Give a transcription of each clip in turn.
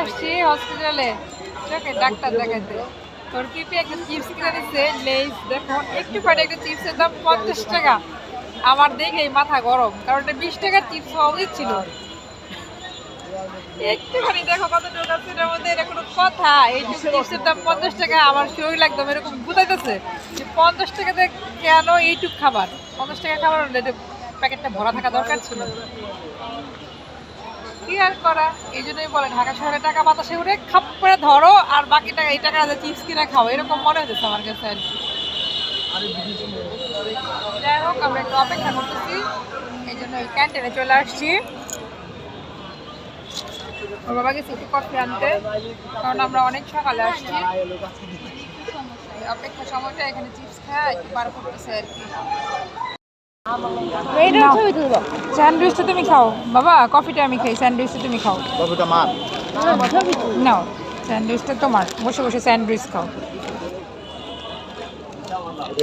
আসছি হসপিটালে চোখে ডাক্তার দেখাতে তোর কিপি একটা চিপস কিনে দিচ্ছে লেস দেখো একটু করে একটা চিপসের দাম পঞ্চাশ টাকা। আমার দেখেই মাথা গরম, কারণ এটা বিশ টাকার চিপস হওয়া উচিত ছিল। একটুখানি দেখো কত টাকা আছে, এটার মধ্যে এটা কোনো কথা। এই চিপসের দাম পঞ্চাশ টাকা, আমার শরীর একদম এরকম বুঝাইতেছে যে পঞ্চাশ টাকাতে কেন এইটুক খাবার? পঞ্চাশ টাকা খাবার প্যাকেটটা ভরা থাকা দরকার ছিল। কি আর করা? এই জন্যই বলে, ঢাকা শহরে টাকা বাতাসে উঠে খাপ করে ধরো, আর বাকি টাকা এই টাকা চিপস কিনে খাও। এরকম মনে হচ্ছে আমার কাছে আর কি। যাই হোক, আমরা একটু অপেক্ষা করতেছি। এই জন্য ওই ক্যান্টিনে চলে আসছি। ওর বাবা গেছে একটু কফি আনতে, কারণ আমরা অনেক সকালে আসছি। অপেক্ষা সময়টা এখানে চিপস খায়, একটু পার করতেছে আর কি। এইটার ছবি তুলবো। স্যান্ডউইচটা তুমি খাও। বাবা কফিটা আমি খাই স্যান্ডউইচটা তুমি খাও। কফিটা মার। নাও স্যান্ডউইচটা তোমার। বসে বসে স্যান্ডউইচ খাও।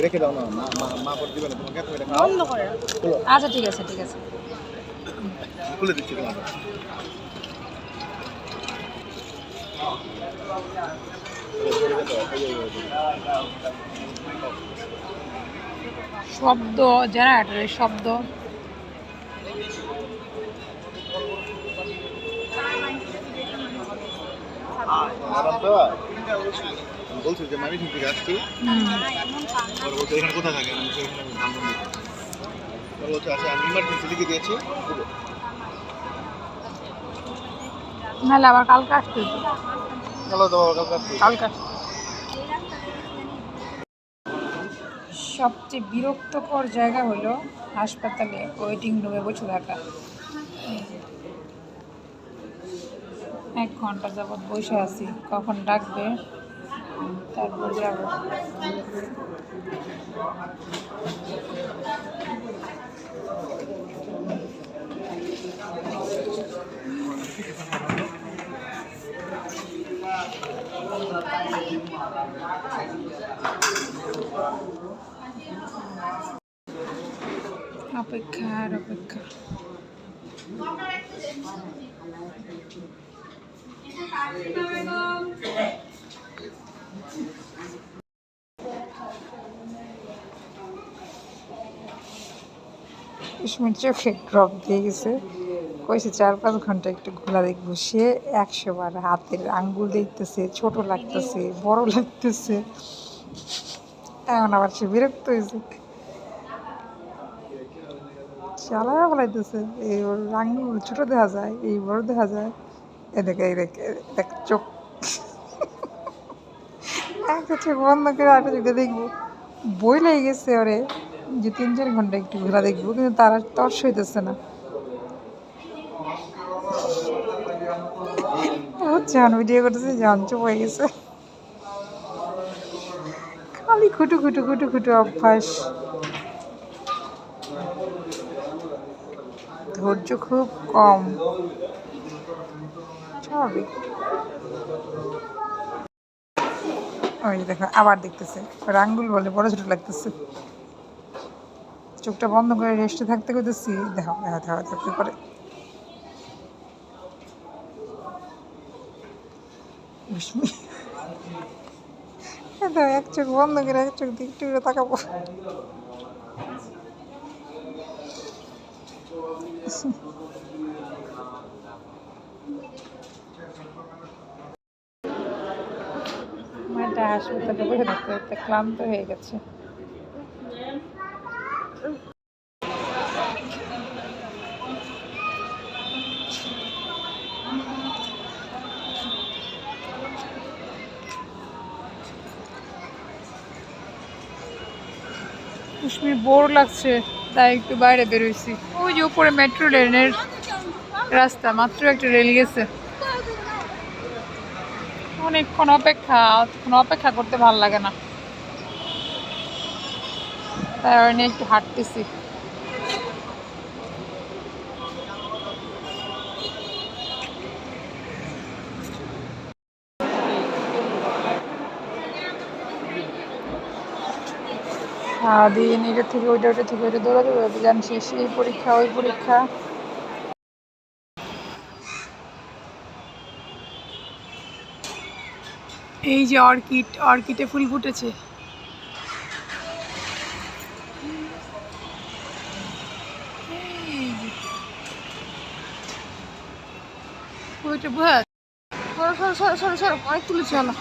রেখে দাও না। মা মা মা দিবে না তোমাকে তুমি এটা খাও বন্ধ করে। আচ্ছা ঠিক আছে ঠিক আছে। খুলে দিচ্ছি তোমাকে। শব্দ জেনারেটরের শব্দ ম্যাডাম তো যে মামি থেকে আসছি বলছে এখানে কোথায় থাকে আমি এখানে আমি ধানমন্ডি ওরা বলছে আচ্ছা আমি ইমার্জেন্সি লিখে দিয়েছি নাহলে আবার কালকে আসতে কালকে আসছি কালকে আসতে সবচেয়ে বিরক্তকর জায়গা হলো হাসপাতালে ওয়েটিং রুমে বসে থাকা। এক ঘণ্টা যাবৎ বসে আছি, কখন ডাকবে? তারপর যাব। অপেক্ষা আর অপেক্ষা। চোখে ড্রপ দিয়ে গেছে। কইছে, চার পাঁচ ঘণ্টা একটু ঘোলা দেখব সে একশো বার হাতের আঙ্গুল দেখতেছে, ছোট লাগতেছে, বড় লাগতেছে। এখন আবার সে বিরক্ত হয়েছে। চালায় বলাইতেছে, এই আঙ্গুল ছোট দেখা যায়, এই বড় দেখা যায়। এদিকে এই দেখ দেখ, চোখ। একটা চোখ বন্ধ করে আরেকটা চোখে দেখব। বই লেগে গেছে ওরে, যে তিন চার ঘণ্টা একটু ঘোরা দেখব, কিন্তু তারা তর্স হইতেছে না। ও ভিডিও করতেছে জান চুপ হয়ে গেছে। খালি খুটু খুটু খুটু খুটু অভ্যাস। ধৈর্য খুব কম। স্বাভাবিক। ওই দেখো, আবার দেখতেছে। ওর আঙ্গুল বলে, বড় ছোট লাগতেছে। চোখটা বন্ধ করে রেস্টে থাকতে করতেছি। দেখো দেখো দেখো দেখো করে বিস্ময় এই এক চোখ বন্ধ করে এক চোখ দিয়ে টুকরে তাকাবো। মাটা হাসপাতালে বসে থাকতে ক্লান্ত হয়ে গেছে। কুশ্মীর বোর লাগছে, তাই একটু বাইরে বেরোইছি। ওই যে উপরে মেট্রো রেলের রাস্তা, মাত্র একটা রেল গেছে। অনেকক্ষণ অপেক্ষা, অতক্ষণ অপেক্ষা করতে ভালো লাগে না। তাই নিয়ে একটু হাঁটতেছি। সারাদিন এটা থেকে ওইটা ওইটা থেকে ওইটা দৌড়াদৌড়ি অভিযান শেষ এই পরীক্ষা, ওই পরীক্ষা। এই যে অর্কিড, অর্কিডে ফুল ফুটেছে। ওইটা বুঝা সরো সরো সরো সরো, অনেক তুলেছে, চলো।